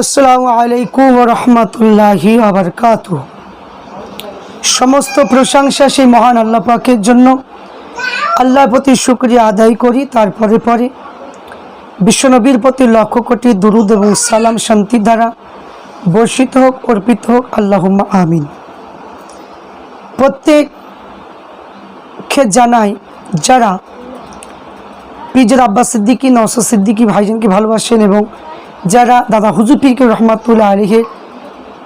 আসসালামু আলাইকুম রহমতুল্লাহি আবরকাত সমস্ত প্রশংসা সেই মহান আল্লাহ পাকের জন্য। আল্লাহর প্রতি শুক্রিয়া আদায় করি, তারপরে পরে বিশ্বনবীর প্রতি লক্ষ কোটি দুরুদ এবং সালাম শান্তি দ্বারা বর্ষিত হোক, অর্পিত হোক, আল্লাহুম্মা আমিন। প্রত্যেককে জানাই, যারা পিজের আব্বাস সিদ্দিকী নওসা সিদ্দিকী ভাইজানকে ভালোবাসেন এবং যারা দাদা হুজুর পীরকে রহমাতুল্লাহ আলিহের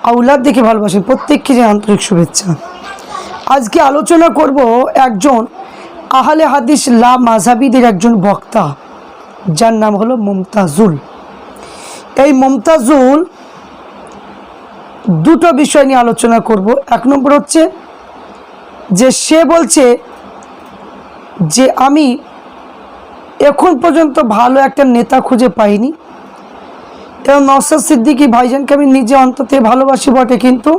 আউলাদ দেখে ভালোবাসেন প্রত্যেককে যে আন্তরিক শুভেচ্ছা। আজকে আলোচনা করব একজন আহলে হাদিস লা মাঝাবিদের একজন বক্তা, যার নাম হলো মমতাজুল। এই মমতাজুল দুটো বিষয় নিয়ে আলোচনা করব। এক নম্বর হচ্ছে যে সে বলছে যে আমি এখন পর্যন্ত ভালো একটা নেতা খুঁজে পাইনি এবং নওসাদ সিদ্দিকী ভাইজানকে আমি নিজে অন্তত ভালোবাসি বটে, কিন্তু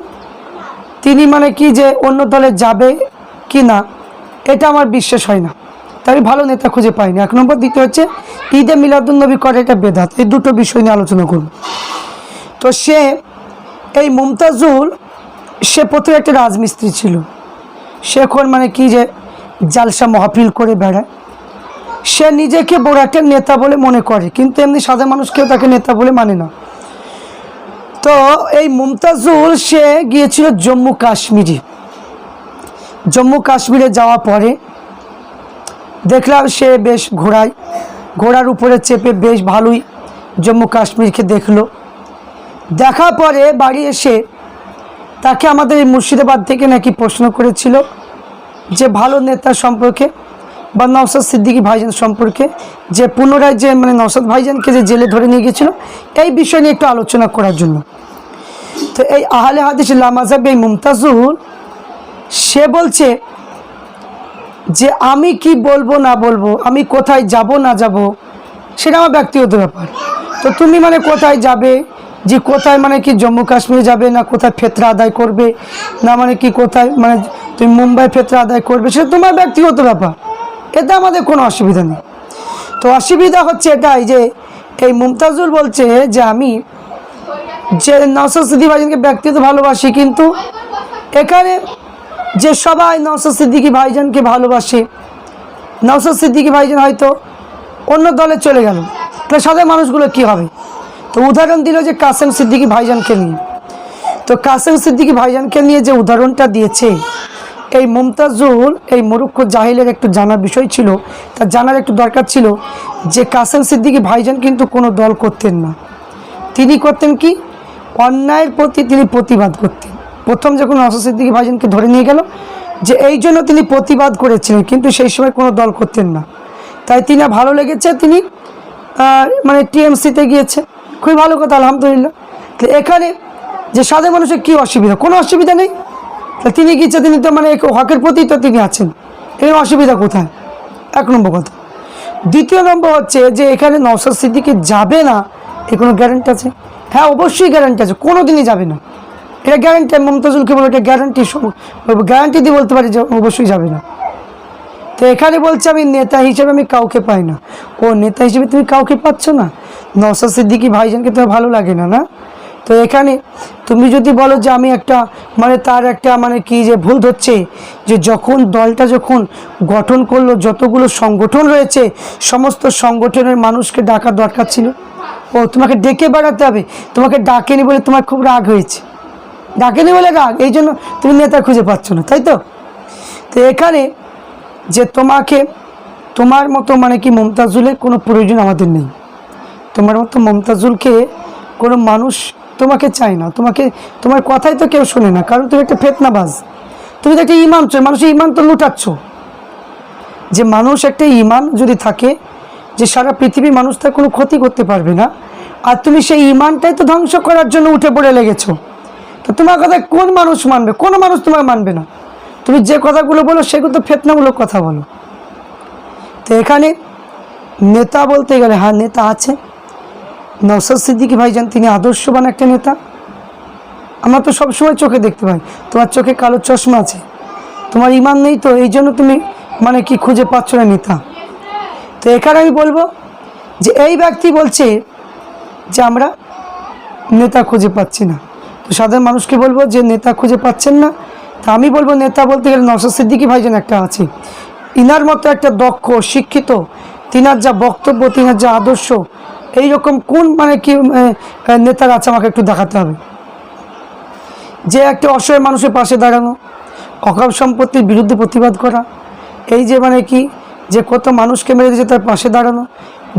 তিনি মানে কি যে অন্য দলে যাবে কি না, এটা আমার বিশ্বাস হয় না। তাই ভালো নেতা খুঁজে পাইনি। এক নম্বর, দ্বিতীয় হচ্ছে, ঈদে মিলাদুলনবী করে এটা বেদাত। এই দুটো বিষয় নিয়ে আলোচনা করব। তো সে, এই মুমতাজুল, সে প্রথমে একটা রাজমিস্ত্রি ছিল। সে এখন মানে কি যে জালসা মহাফিল করে বেড়ায়। সে নিজেকে বড় একটা নেতা বলে মনে করে, কিন্তু এমনি সাধারণ মানুষ কেউ তাকে নেতা বলে মানে না। তো এই মুমতাজুল, সে গিয়েছিল জম্মু কাশ্মীরে। জম্মু কাশ্মীরে যাওয়ার পরে দেখলাম সে বেশ ঘোড়ায়, ঘোড়ার উপরে চেপে বেশ ভালোই জম্মু কাশ্মীরকে দেখল। দেখার পরে বাড়ি এসে তাকে আমাদের এই মুর্শিদাবাদ থেকে নাকি প্রশ্ন করেছিল যে ভালো নেতা সম্পর্কে বা নওসাদ সিদ্দিকী ভাইজান সম্পর্কে যে পুনরায় যে মানে নওসাদ ভাইজানকে যে জেলে ধরে নিয়ে গিয়েছিল, এই বিষয় নিয়ে একটু আলোচনা করার জন্য। তো এই আহলে হাদিস লামাজাব এই মুমতাজুল সে বলছে যে আমি কি বলব না বলব, আমি কোথায় যাব না যাব, সেটা আমার ব্যক্তিগত ব্যাপার। তো তুমি মানে কোথায় যাবে, যে কোথায় মানে কি জম্মু কাশ্মীরে যাবে, না কোথায় ফেতরা আদায় করবে, না মানে কি কোথায় মানে তুমি মুম্বাই ফেতরা আদায় করবে, সেটা তোমার ব্যক্তিগত ব্যাপার। এতে আমাদের কোনো অসুবিধা নেই। তো অসুবিধা হচ্ছে এটাই যে, এই মুমতাজুল বলছে যে আমি যে নওসাদ সিদ্দিকি ব্যক্তিগত ভালোবাসি, কিন্তু এখানে যে সবাই নওসাদ সিদ্দিকি ভাইজানকে ভালোবাসে নওসাদ সিদ্দিকি ভাইজান হয়তো অন্য দলে চলে গেল, তাহলে সাধারণ মানুষগুলো কি হবে? তো উদাহরণ দিল যে কাসেম সিদ্দিকি ভাইজানকে নিয়ে। তো কাসেম সিদ্দিকি ভাইজানকে নিয়ে যে উদাহরণটা দিয়েছে এই মুমতাজুল, এই মুরুক্ষ জাহিলের একটু জানার বিষয় ছিল তার জানার একটু দরকার ছিল যে কাসেম সিদ্দিকি ভাইজান কিন্তু কোনো দল করতেন না। তিনি করতেন কি? অন্যায়ের প্রতি তিনি প্রতিবাদ করতেন। প্রথম যখন নসর সিদ্দিকি ভাইজানকে ধরে নিয়ে গেল যে এই জন্য তিনি প্রতিবাদ করেছিলেন, কিন্তু সেই সময় কোনো দল করতেন না। তাই তিনি ভালো লেগেছে, তিনি মানে টিএমসিতে গিয়েছে। খুবই ভালো কথা, আলহামদুলিল্লাহ। তো এখানে যে সাধারণ মানুষের কী অসুবিধা? কোনো অসুবিধা নেই। তা তিনি গিয়েছে তিনি তো মানে হকের প্রতি তো তিনি আছেন? এখানে অসুবিধা কোথায়? এক নম্বর কথা। দ্বিতীয় নম্বর হচ্ছে যে এখানে নওসাদ সিদ্দিকি যাবে না, এ কোনো গ্যারান্টি আছে? হ্যাঁ অবশ্যই গ্যারান্টি আছে কোনো দিনই যাবে না। এটা গ্যারান্টি মমতাজুলকে বলে, এটা গ্যারান্টি গ্যারান্টি দিয়ে বলতে পারি যে অবশ্যই যাবে না। তো এখানে বলছে আমি নেতা হিসেবে আমি কাউকে পাই না। ও নেতা হিসেবে তুমি কাউকে পাচ্ছ না? নওসাদ সিদ্দিকি ভাইজানকে তোমার ভালো লাগে না না? তো এখানে তুমি যদি বলো যে আমি একটা মানে তার একটা মানে কি যে ভুল ধরছে, যে যখন দলটা যখন গঠন করল, যতগুলো সংগঠন রয়েছে, সমস্ত সংগঠনের মানুষকে ডাকার দরকার ছিল। ও, তোমাকে ডেকে বেড়াতে হবে। তোমাকে ডাকেনি বলে তোমার খুব রাগ হয়েছে। ডাকেনি বলে রাগ, এই জন্য তুমি নেতা খুঁজে পাচ্ছ না, তাই তো? তো এখানে যে তোমাকে, তোমার মতো মানে কি মমতাজুলের কোনো প্রয়োজন আমাদের নেই। তোমার মতো মমতাজুলকে কোনো মানুষ তোমাকে চাই না, তোমাকে, তোমার কথাই তো কেউ শোনে না, কারণ তুমি একটা ফেতনাবাজ। তুমি তো একটা ইমান চাই মানুষের ইমান তো লুটাচ্ছ। যে মানুষ একটা ইমান যদি থাকে, যে সারা পৃথিবী মানুষ তার কোনো ক্ষতি করতে পারবে না, আর তুমি সেই ইমানটাই তো ধ্বংস করার জন্য উঠে পড়ে লেগেছো। তো তোমার কথা কোন মানুষ মানবে? কোনো মানুষ তোমার মানবে না। তুমি যে কথাগুলো বলো, সেগুলো তো ফেতনামূলক কথা বলো। তো এখানে নেতা বলতে গেলে হ্যাঁ নেতা আছে। নওসাদ সিদ্দিকি ভাইজান তিনি আদর্শবান একটা নেতা। আমরা তো সবসময় চোখে দেখতে পাই তোমার চোখে কালো চশমা আছে। তোমার ইমান নেই তো, এই জন্য তুমি মানে কি খুঁজে পাচ্ছ না নেতা। তো এখানে আমি বলব যে এই ব্যক্তি বলছে যে আমরা নেতা খুঁজে পাচ্ছি না। তো সাধারণ মানুষকে বলব যে নেতা খুঁজে পাচ্ছেন না। তা আমি বলব নেতা বলতে গেলে নসর সিদ্দিকি ভাইজান একটা আছে। ইনার মতো একটা দক্ষ, শিক্ষিত, তিনার যা বক্তব্য, তিনার যা আদর্শ এইরকম কোন মানে কি নেতার আছে আমাকে একটু দেখাতে হবে। যে একটা অসহায় মানুষের পাশে দাঁড়ানো অকাল সম্পত্তির বিরুদ্ধে প্রতিবাদ করা, এই যে মানে কি, যে কত মানুষকে মেরে দিয়েছে তার পাশে দাঁড়ানো,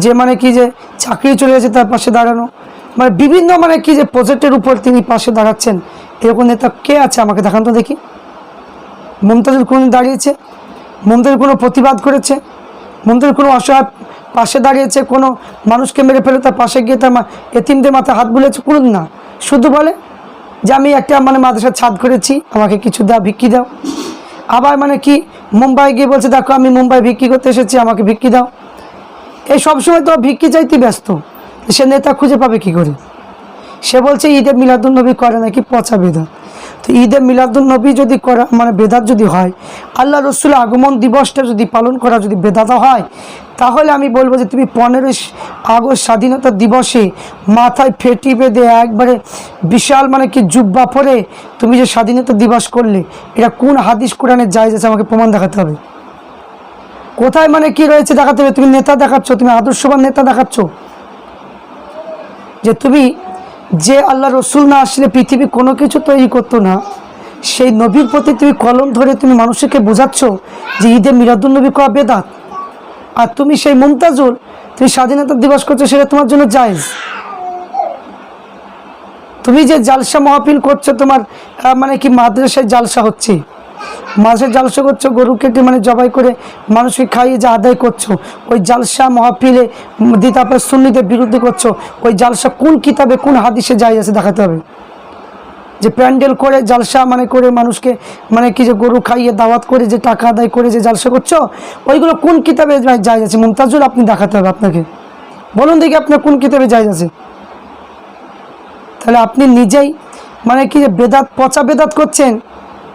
যে মানে কি যে চাকরি চলে গেছে তার পাশে দাঁড়ানো মানে বিভিন্ন মানে কি যে প্রজেক্টের উপর তিনি পাশে দাঁড়াচ্ছেন, এরকম নেতা কে আছে আমাকে দেখান তো দেখি। মমতাজুল কোনো দাঁড়িয়েছে, মমতাজুল কোনো প্রতিবাদ করেছে, মমতাজুল কোনো অসহায় পাশে দাঁড়িয়েছে কোনো মানুষকে মেরে ফেলে, তার পাশে গিয়ে তার এতিমদের মাথায় হাত বুলেছে কোনো না। শুধু বলে যে আমি একটা মানে মাদ্রাসার ছাদ করেছি, আমাকে কিছু দাও, ভিক্ষি দাও। আবার মানে কি, মুম্বাই গিয়ে বলছে, দেখো, আমি মুম্বাই ভিক্ষি করতে এসেছি, আমাকে ভিক্ষি দাও। এই সবসময় তো ভিক্ষি চাইতে ব্যস্ত। সে নেতা খুঁজে পাবে কি করে? সে বলছে ঈদে মিলাদুলনবী করে নাকি পচা বেদাত ঈদে মিলাদুলনবী যদি করা মানে বেদাত যদি হয়, আল্লাহ রসুলের আগমন দিবসটা যদি পালন করা যদি বেদাত হয়, তাহলে আমি বলব যে তুমি পনেরোই আগস্ট স্বাধীনতা দিবসে মাথায় ফেটি বেঁধে একবারে বিশাল মানে কি জুব্বা পরে তুমি যে স্বাধীনতা দিবস করলে, এটা কোন হাদিস কোরআনের জায়জ আছে আমাকে প্রমাণ দেখাতে হবে? কোথায় মানে কি রয়েছে দেখাতে হবে? তুমি নেতা দেখাচ্ছ, তুমি আদর্শবান নেতা দেখাচ্ছ। যে তুমি যে আল্লাহ রসুল না আসলে পৃথিবী কোনো কিছু তৈরি করতো না, সেই নবীর প্রতি তুমি কলম ধরে তুমি মানুষকে বোঝাচ্ছ যে ঈদে মিরাদুল নবী করা বেদাত আর তুমি সেই মুমতাজুল, তুমি স্বাধীনতা দিবস করছ, সেটা তোমার জন্য জায়জ। তুমি যে জালসা মহাপিল করছ তোমার মানে কি মাদ্রাসায় জালসা হচ্ছে। মাদ্রাসায় জালসা করছ, গরু কেটে মানে জবাই করে মানুষকে খাইয়ে যে আদায় করছ, ওই জালসা মহাপিলে দিয়ে তারপরে সুন্নিদের বিরুদ্ধে করছ, ওই জালসা কোন কিতাবে, কোন হাদিসে যাই আছে দেখাতে হবে? যে প্যান্ডেল করে, জালসা মানে করে মানুষকে মানে কি যে গরু খাইয়ে দাওয়াত করে, যে টাকা আদায় করে যে জালসা করছ, ওইগুলো কোন কিতাবে যাই আছে? মুমতাজুল, আপনি দেখাতে হবে আপনাকে। বলুন দেখি আপনার কোন কিতাবে যাই আছে। তাহলে আপনি নিজেই মানে কি যে বেদাত, পচা বেদাত করছেন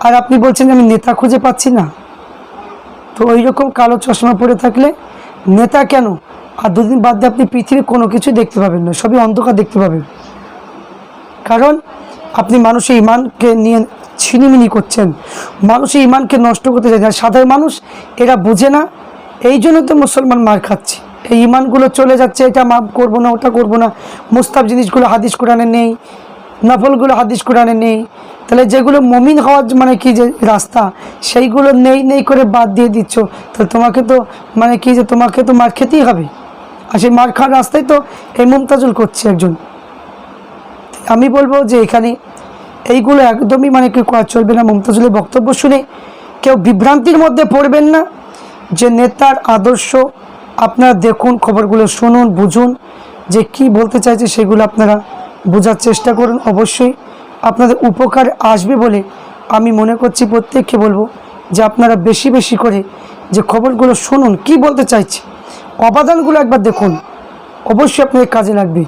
আর আপনি বলছেন আমি নেতা খুঁজে পাচ্ছি না। তো ওই রকম কালো চশমা পরে থাকলে নেতা কেন? আর দুদিন বাদ আপনি পৃথিবীর কোনো কিছু দেখতে পাবেন না, সবই অন্ধকার দেখতে পাবেন। কারণ আপনি মানুষের ইমানকে নিয়ে ছিনিমিনি করছেন। মানুষের ইমানকে নষ্ট করতে চাইছেন। আর সাধারণ মানুষ এরা বুঝে না, এই জন্য তো মুসলমান মার খাচ্ছে। এই ইমানগুলো চলে যাচ্ছে, এটা মাপ করব না, ওটা করব না। মুস্তাব জিনিসগুলো হাদিস কোরআনে নেই, নফলগুলো হাদিস কোরআনে নেই। তাহলে যেগুলো মমিন হওয়ার মানে কি যে রাস্তা, সেইগুলো নেই নেই করে বাদ দিয়ে দিচ্ছ। তাহলে তোমাকে তো মানে কি যে তোমাকে তো মার খেতেই হবে। আর সেই মার খাওয়ার রাস্তায় তো এই মুমতাজুল করছে একজন। আমি বলব যে এখানে এইগুলো একদমই মানে কেউ করা চলবে না। মমতাজুলের বক্তব্য শুনে কেউ বিভ্রান্তির মধ্যে পড়বেন না। যে নেতার আদর্শ, আপনারা দেখুন, খবরগুলো শুনুন, বুঝুন, যে কি বলতে চাইছে সেগুলো আপনারা বোঝার চেষ্টা করুন অবশ্যই। আপনাদের উপকার আসবে বলে আমি মনে করছি, প্রত্যেককে বলব যে আপনারা বেশি বেশি করে যে খবরগুলো শুনুন, কি বলতে চাইছে, অবাদানগুলো একবার দেখুন। অবশ্যই আপনাদের কাজে লাগবে।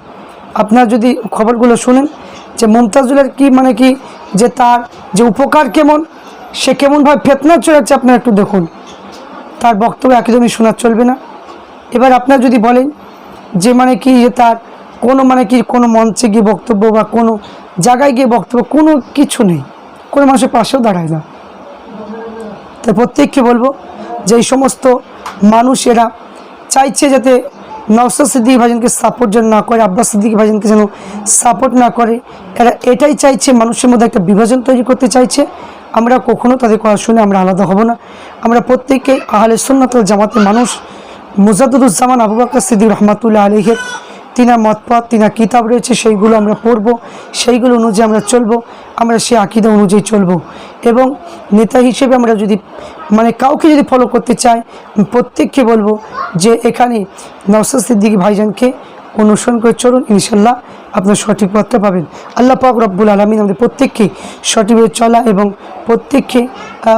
আপনার যদি খবরগুলো শুনেন যে মুমতাজুলের কি মানে কি, যে তার যে উপকার কেমন, সে কেমনভাবে ফেতনা চড়াচ্ছে আপনারা একটু দেখুন। তার বক্তব্য একদমই শোনা চলবে না। এবার আপনার যদি বলেন যে মানে কি, যে তার কোনো মানে কি, কোনো মঞ্চে গিয়ে বক্তব্য বা কোনো জায়গায় গিয়ে বক্তব্য, কোনো কিছু নেই। কোনো মানুষের পাশেও দাঁড়ায় না। তাই প্রত্যেককে বলব যে এই সমস্ত মানুষেরা চাইছে যাতে নওসাদ সিদ্দিক ভাইজানকে সাপোর্ট যেন না করে, আব্বাস সিদ্দিক ভাইজানকে যেন সাপোর্ট না করে। এরা এটাই চাইছে, মানুষের মধ্যে একটা বিভাজন তৈরি করতে চাইছে। আমরা কখনো তাদের কথা শুনে আমরা আলাদা হব না। আমরা প্রত্যেককে আহলে সুন্নাতুল জামাতের মানুষ মুজাদুজ্জামান আবু সিদ্দিক রহমাতুল্লাহ আলহের তিনা মতপথ, তিনা কিতাব রয়েছে, সেইগুলো আমরা পড়ব, সেইগুলো অনুযায়ী আমরা চলব, আমরা সেই আকিদা অনুযায়ী চলব। এবং নেতা হিসেবে আমরা যদি মানে কাউকে যদি ফলো করতে চাই, প্রত্যেককে বলব যে এখানে নওসাদ সিদ্দিক ভাইজানকে অনুসরণ করে চলুন ইনশাল্লাহ আপনার সঠিক পথটা পাবেন। আল্লাহ পাক রব্বুল আলমিন আমাদের প্রত্যেককে সঠিকভাবে চলা এবং প্রত্যেককে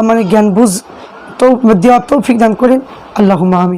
মানে জ্ঞান বুঝ, তো, দেওয়ার তৌফিক দান করেন। আল্লাহ আমি